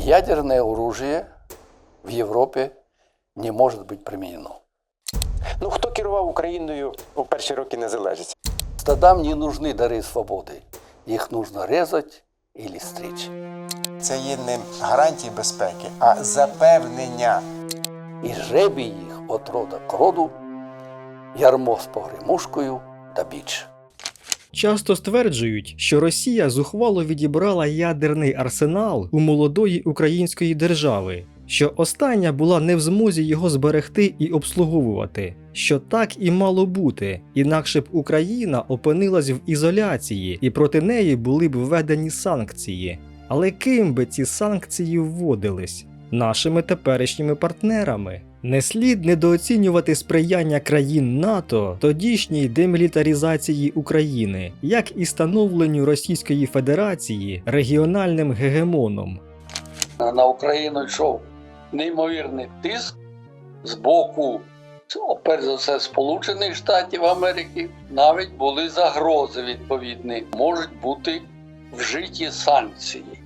Ядерное оружие в Европе не может быть применено. Ну хто керував Україною у перші роки незалежності? Стадам не нужны дары свободы. Их нужно резать или стричь. Це є не гарантії безпеки, а запевнення. І жребій їх от рода к роду, ярмо з погремушкою та біч. Часто стверджують, що Росія зухвало відібрала ядерний арсенал у молодої української держави, що остання була не в змозі його зберегти і обслуговувати, що так і мало бути, інакше б Україна опинилась в ізоляції і проти неї були б введені санкції. Але ким би ці санкції вводились? Нашими теперішніми партнерами. Не слід недооцінювати сприяння країн НАТО тодішній демілітаризації України, як і становленню Російської Федерації регіональним гегемоном. На Україну йшов неймовірний тиск з боку, ну, перш за все, Сполучених Штатів Америки. Навіть були загрози відповідні. Можуть бути вжиті санкції.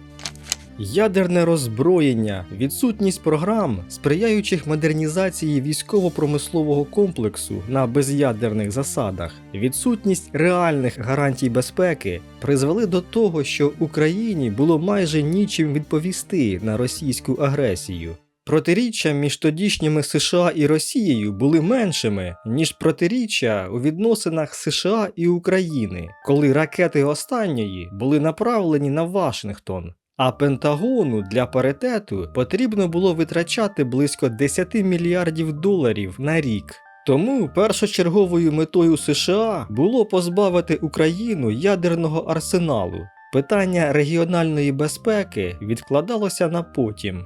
Ядерне роззброєння, відсутність програм, сприяючих модернізації військово-промислового комплексу на безядерних засадах, відсутність реальних гарантій безпеки призвели до того, що Україні було майже нічим відповісти на російську агресію. Протиріччя між тодішніми США і Росією були меншими, ніж протиріччя у відносинах США і України, коли ракети останньої були направлені на Вашингтон. А Пентагону для паритету потрібно було витрачати близько 10 мільярдів доларів на рік. Тому першочерговою метою США було позбавити Україну ядерного арсеналу. Питання регіональної безпеки відкладалося на потім.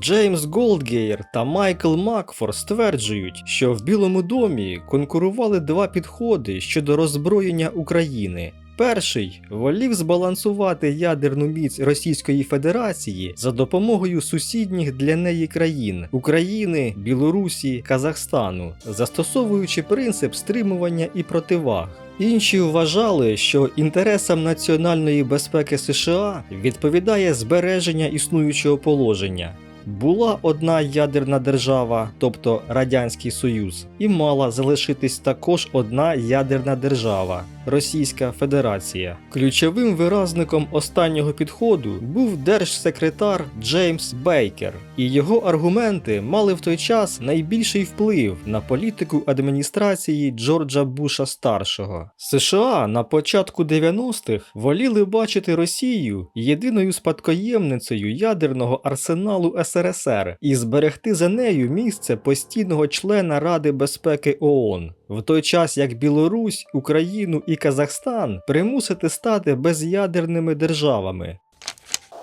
Джеймс Голдгейр та Майкл Макфор стверджують, що в Білому домі конкурували два підходи щодо роззброєння України. Перший волів збалансувати ядерну міць Російської Федерації за допомогою сусідніх для неї країн України, Білорусі, Казахстану, застосовуючи принцип стримування і противаг. Інші вважали, що інтересам національної безпеки США відповідає збереження існуючого положення. Була одна ядерна держава, тобто Радянський Союз, і мала залишитись також одна ядерна держава Російська Федерація. Ключовим виразником останнього підходу був держсекретар Джеймс Бейкер, і його аргументи мали в той час найбільший вплив на політику адміністрації Джорджа Буша старшого. США на початку 90-х воліли бачити Росію єдиною спадкоємницею ядерного арсеналу СРСР і зберегти за нею місце постійного члена Ради безпеки ООН, в той час як Білорусь, Україну і Казахстан примусити стати безядерними державами.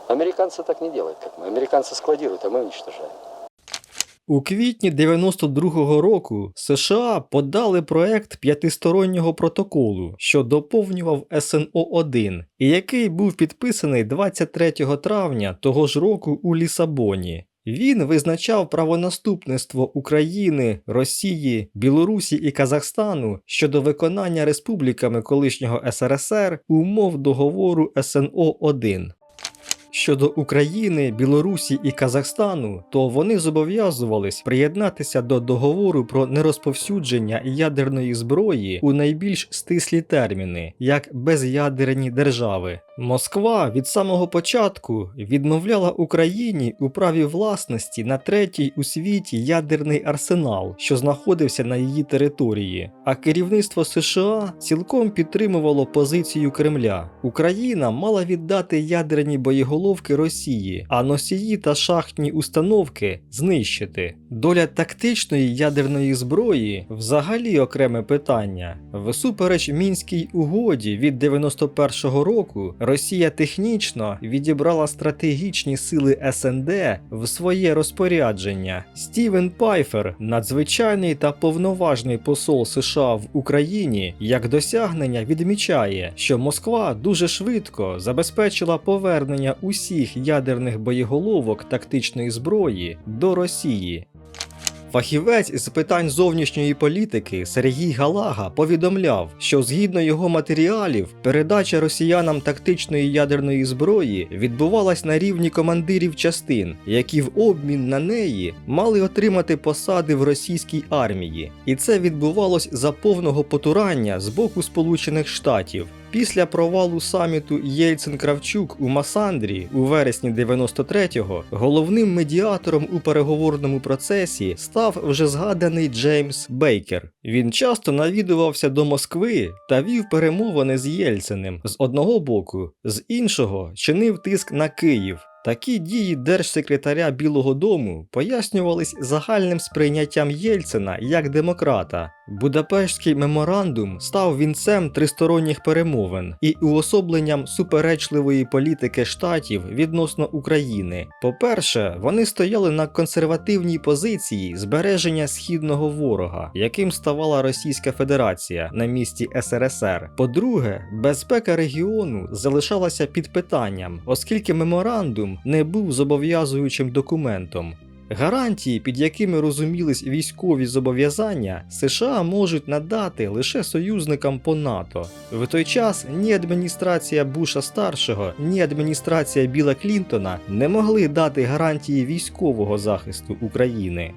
Американцы так не делают, как мы. Американцы складируют, а мы уничтожаем. У квітні 92-го року США подали проект п'ятистороннього протоколу, що доповнював СНО 1 і який був підписаний 23 травня того ж року у Лісабоні. Він визначав правонаступництво України, Росії, Білорусі і Казахстану щодо виконання республіками колишнього СРСР умов договору СНО 1 Щодо України, Білорусі і Казахстану, то вони зобов'язувались приєднатися до договору про нерозповсюдження ядерної зброї у найбільш стислі терміни, як безядерні держави. Москва від самого початку відмовляла Україні у праві власності на третій у світі ядерний арсенал, що знаходився на її території. А керівництво США цілком підтримувало позицію Кремля. Україна мала віддати ядерні боєголовки Росії, а носії та шахтні установки знищити. Доля тактичної ядерної зброї взагалі окреме питання. Всупереч мінській угоді від 91-го року Росія технічно відібрала стратегічні сили СНД в своє розпорядження. Стівен Пайфер, надзвичайний та повноважний посол США в Україні, як досягнення відмічає, що Москва дуже швидко забезпечила повернення усіх ядерних боєголовок тактичної зброї до Росії. Фахівець з питань зовнішньої політики Сергій Галага повідомляв, що згідно його матеріалів, передача росіянам тактичної ядерної зброї відбувалась на рівні командирів частин, які в обмін на неї мали отримати посади в російській армії, і це відбувалось за повного потурання з боку Сполучених Штатів. Після провалу саміту Єльцин-Кравчук у Масандрі у вересні 93-го головним медіатором у переговорному процесі став вже згаданий Джеймс Бейкер. Він часто навідувався до Москви та вів перемовини з Єльциним з одного боку, з іншого чинив тиск на Київ. Такі дії держсекретаря Білого Дому пояснювались загальним сприйняттям Єльцина як демократа. Будапештський меморандум став вінцем тристоронніх перемовин і уособленням суперечливої політики штатів відносно України. По-перше, вони стояли на консервативній позиції збереження східного ворога, яким ставала Російська Федерація на місці СРСР. По-друге, безпека регіону залишалася під питанням, оскільки меморандум не був зобов'язуючим документом. Гарантії, під якими розумілись військові зобов'язання, США можуть надати лише союзникам по НАТО. В той час ні адміністрація Буша старшого, ні адміністрація Біла Клінтона не могли дати гарантії військового захисту України.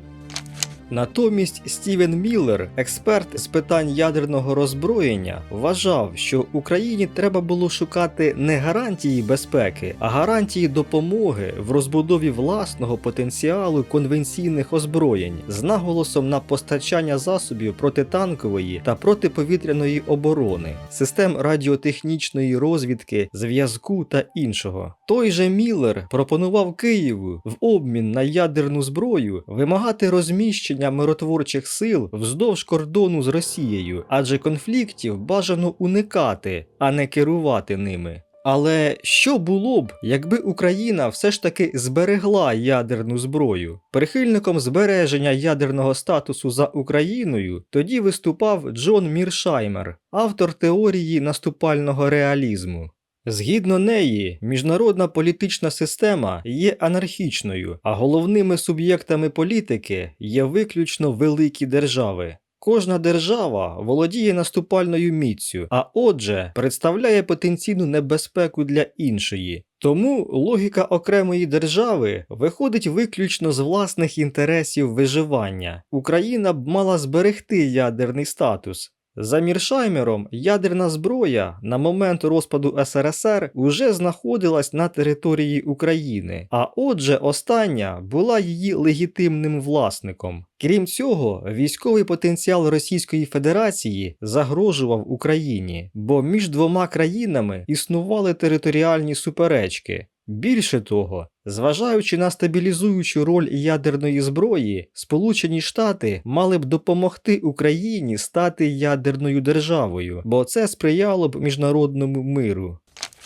Натомість Стівен Міллер, експерт з питань ядерного роззброєння, вважав, що Україні треба було шукати не гарантії безпеки, а гарантії допомоги в розбудові власного потенціалу конвенційних озброєнь з наголосом на постачання засобів протитанкової та протиповітряної оборони, систем радіотехнічної розвідки, зв'язку та іншого. Той же Міллер пропонував Києву в обмін на ядерну зброю вимагати розміщення миротворчих сил вздовж кордону з Росією, адже конфліктів бажано уникати, а не керувати ними. Але що було б, якби Україна все ж таки зберегла ядерну зброю? Прихильником збереження ядерного статусу за Україною тоді виступав Джон Міршаймер, автор теорії наступального реалізму. Згідно неї, міжнародна політична система є анархічною, а головними суб'єктами політики є виключно великі держави. Кожна держава володіє наступальною міцю, а отже, представляє потенційну небезпеку для іншої. Тому логіка окремої держави виходить виключно з власних інтересів виживання. Україна б мала зберегти ядерний статус. За Міршаймером, ядерна зброя на момент розпаду СРСР уже знаходилась на території України, а отже, остання була її легітимним власником. Крім цього, військовий потенціал Російської Федерації загрожував Україні, бо між двома країнами існували територіальні суперечки. Більше того, зважаючи на стабілізуючу роль ядерної зброї, Сполучені Штати мали б допомогти Україні стати ядерною державою, бо це сприяло б міжнародному миру.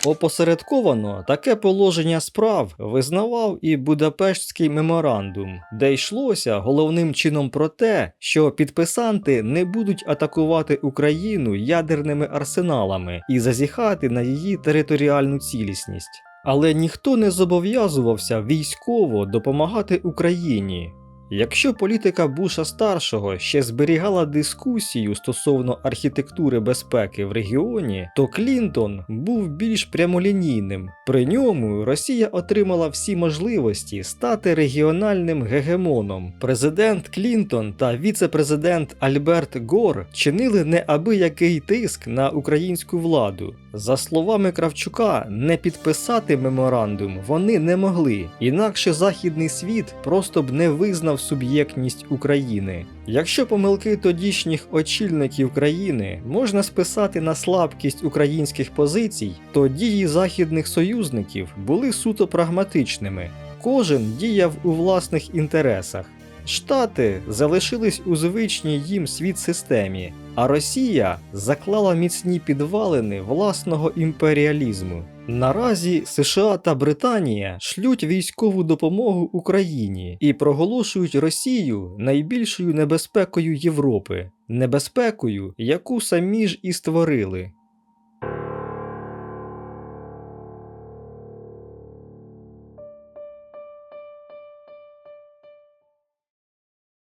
Опосередковано таке положення справ визнавав і Будапештський меморандум, де йшлося головним чином про те, що підписанти не будуть атакувати Україну ядерними арсеналами і зазіхати на її територіальну цілісність. Але ніхто не зобов'язувався військово допомагати Україні. Якщо політика Буша старшого ще зберігала дискусію стосовно архітектури безпеки в регіоні, то Клінтон був більш прямолінійним. При ньому Росія отримала всі можливості стати регіональним гегемоном. Президент Клінтон та віце-президент Альберт Гор чинили неабиякий тиск на українську владу. За словами Кравчука, не підписати меморандум вони не могли, інакше західний світ просто б не визнав суб'єктність України. Якщо помилки тодішніх очільників країни можна списати на слабкість українських позицій, то дії західних союзників були суто прагматичними. Кожен діяв у власних інтересах. Штати залишились у звичній їм світ-системі, а Росія заклала міцні підвалини власного імперіалізму. Наразі США та Британія шлють військову допомогу Україні і проголошують Росію найбільшою небезпекою Європи, небезпекою, яку самі ж і створили.